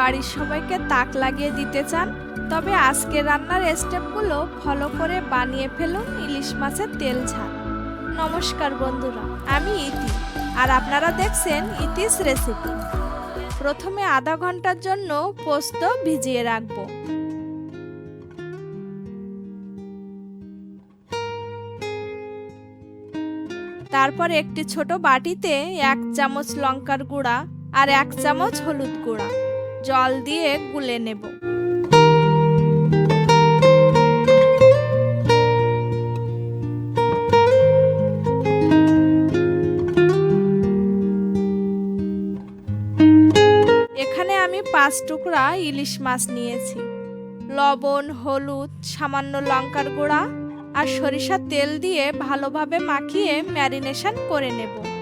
বাড়ির সবাইকে তাক লাগিয়ে দিতে চান, তবে আজকে রান্নার স্টেপগুলো ফলো করে বানিয়ে ফেলুন ইলিশ মাছের তেল ঝাল। নমস্কার বন্ধুরা, আমি ইতি আর আপনারা দেখছেন ইতিস রেসিপি প্রথমে আধা ঘণ্টার জন্য পোস্ত ভিজিয়ে রাখব। তারপর একটি ছোট বাটিতে এক চামচ লঙ্কার গুঁড়া আর এক চামচ হলুদ গুঁড়া। জল দিয়ে গুলে নেব। এখানে আমি পাঁচ টুকরা ইলিশ মাছ নিয়েছি। লবণ, হলুদ, সামান্য লঙ্কার গুঁড়া আর সরিষার তেল দিয়ে ভালোভাবে মাখিয়ে ম্যারিনেশন করে নেব।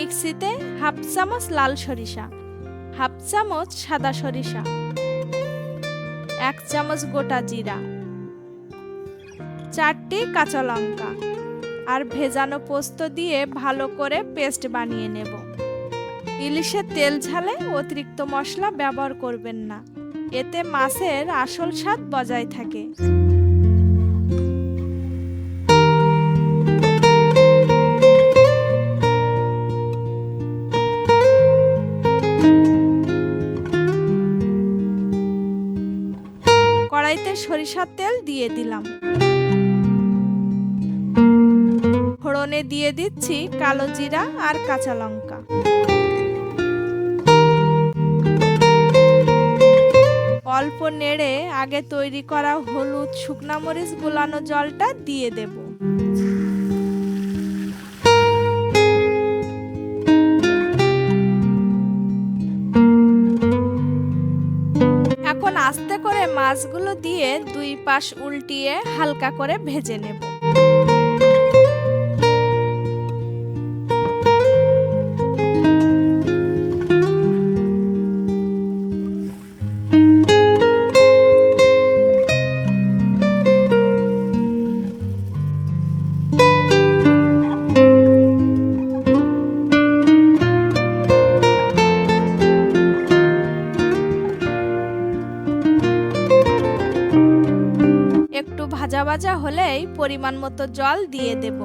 মিক্সিতে হাফ চামচ লাল সরিষা, হাফ চামচ সাদা সরিষা, এক চামচ গোটা জিরা, চারটি কাঁচা লঙ্কা আর ভেজানো পোস্ত দিয়ে ভালো করে পেস্ট বানিয়ে নেব। ইলিশের তেল ঝালে অতিরিক্ত মশলা ব্যবহার করবেন না। এতে মাছের আসল স্বাদ বজায় থাকে। সরিষার তেল দিয়ে দিলাম। ফোড়নে দিয়ে দিচ্ছি কালো জিরা আর কাঁচা লঙ্কা। অল্প নেড়ে আগে তৈরি করা হলুদ শুকনা মরিচ গুলানো জলটা দিয়ে দেব। মাছগুলো দিয়ে দুই পাশ উল্টিয়ে হালকা করে ভেজে নেব। একটু ভাজা ভাজা হলেই পরিমাণ মতো জল দিয়ে দেব।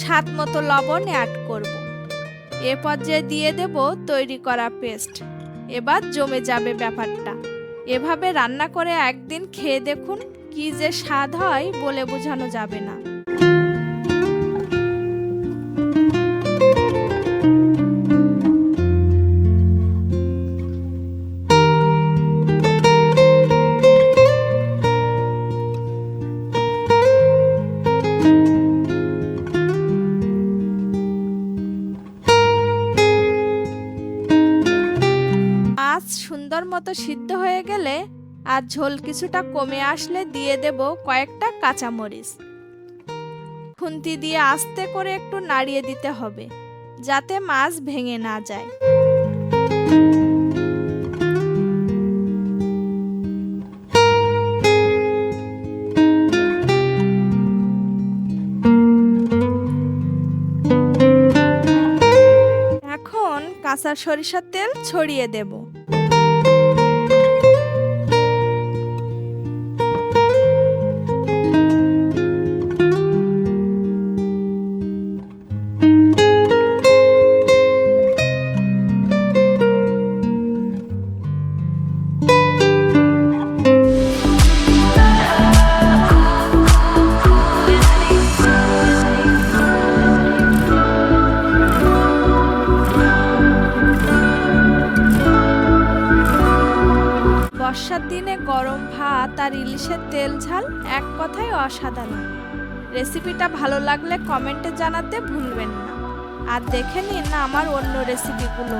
স্বাদ মতো লবণ অ্যাড করব। এ পর্যায়ে দিয়ে দেব তৈরি করা পেস্ট। এবার জমে যাবে ব্যাপারটা। এভাবে রান্না করে একদিন খেয়ে দেখুন কি যে স্বাদ হয় বলে বোঝানো যাবে না। সুন্দর মতো সিদ্ধ হয়ে গেলে আর ঝোল কিছুটা কমে আসলে দিয়ে দেব কয়েকটা কাঁচামরিচ। খুন্তি দিয়ে আস্তে করে একটু নাড়িয়ে দিতে হবে, যাতে মাছ ভেঙে না যায়। এখন কাঁচা সরিষার তেল ছড়িয়ে দেব। গরম ভাত আর ইলিশের তেল ঝাল এক কথায় অসাধারণ। রেসিপিটা ভালো লাগলে কমেন্টে জানাতে ভুলবেন না। আর দেখে নিন আমার অন্য রেসিপিগুলো।